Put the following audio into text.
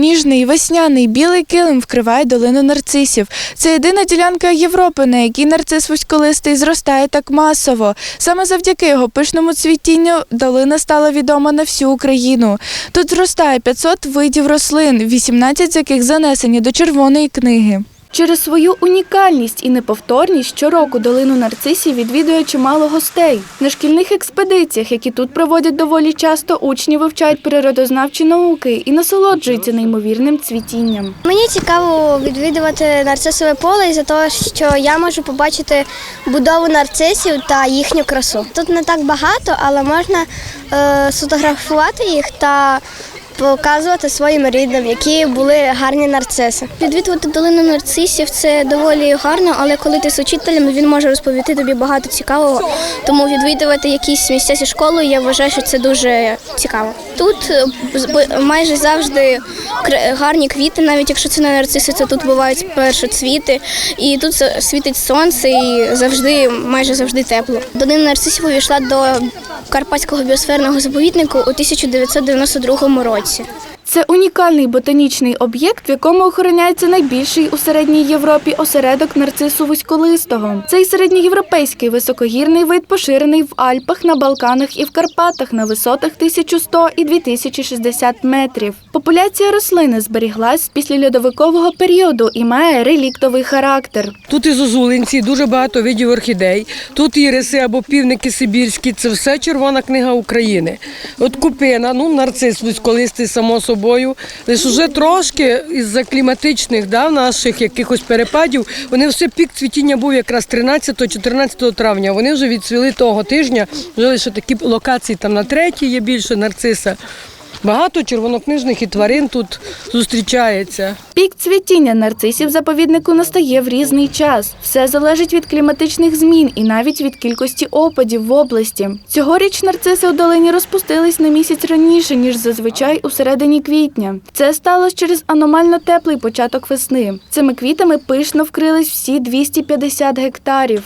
Ніжний весняний білий килим вкриває долину нарцисів. Це єдина ділянка Європи, на якій нарцис вузьколистий зростає так масово. Саме завдяки його пишному цвітінню долина стала відома на всю Україну. Тут зростає 500 видів рослин, 18 з яких занесені до червоної книги. Через свою унікальність і неповторність щороку долину нарцисів відвідує чимало гостей. На шкільних експедиціях, які тут проводять доволі часто, учні вивчають природознавчі науки і насолоджуються неймовірним цвітінням. Мені цікаво відвідувати нарцисове поле із-за того, що я можу побачити будову нарцисів та їхню красу. Тут не так багато, але можна е, сфотографувати їх та показувати своїм рідним, які були гарні нарциси. Відвідувати долину нарцисів це доволі гарно, але коли ти з учителем, він може розповісти тобі багато цікавого. Тому відвідувати якісь місця зі школою, я вважаю, що це дуже цікаво. Тут е, майже завжди гарні квіти, навіть якщо це не нарциси, то тут бувають першоцвіти. І тут світить сонце і завжди, майже завжди тепло. Долина нарцисів увійшла до Карпатського біосферного заповіднику у 1992 році. 去 Це унікальний ботанічний об'єкт, в якому охороняється найбільший у середній Європі осередок нарцису вузьколистого. Цей середньоєвропейський високогірний вид поширений в Альпах, на Балканах і в Карпатах на висотах 1100 і 2060 метрів. Популяція рослини зберіглась з післяльодовикового періоду і має реліктовий характер. Тут і зозулинці, дуже багато видів орхідей. Тут іриси або півники сибірські. Це все червона книга України. От купина, ну нарцис вузьколистий, само собою. Лише вже трошки із-за кліматичних да, наших якихось перепадів. Вони все пік цвітіння був якраз 13-14 травня. Вони вже відцвіли того тижня. Вже лише такі локації там на третій є більше нарциса. Багато червонокнижних і тварин тут зустрічається. Пік цвітіння нарцисів заповіднику настає в різний час. Все залежить від кліматичних змін і навіть від кількості опадів в області. Цьогоріч нарциси у долині розпустились на місяць раніше, ніж зазвичай у середині квітня. Це сталося через аномально теплий початок весни. Цими квітами пишно вкрились всі 250 гектарів.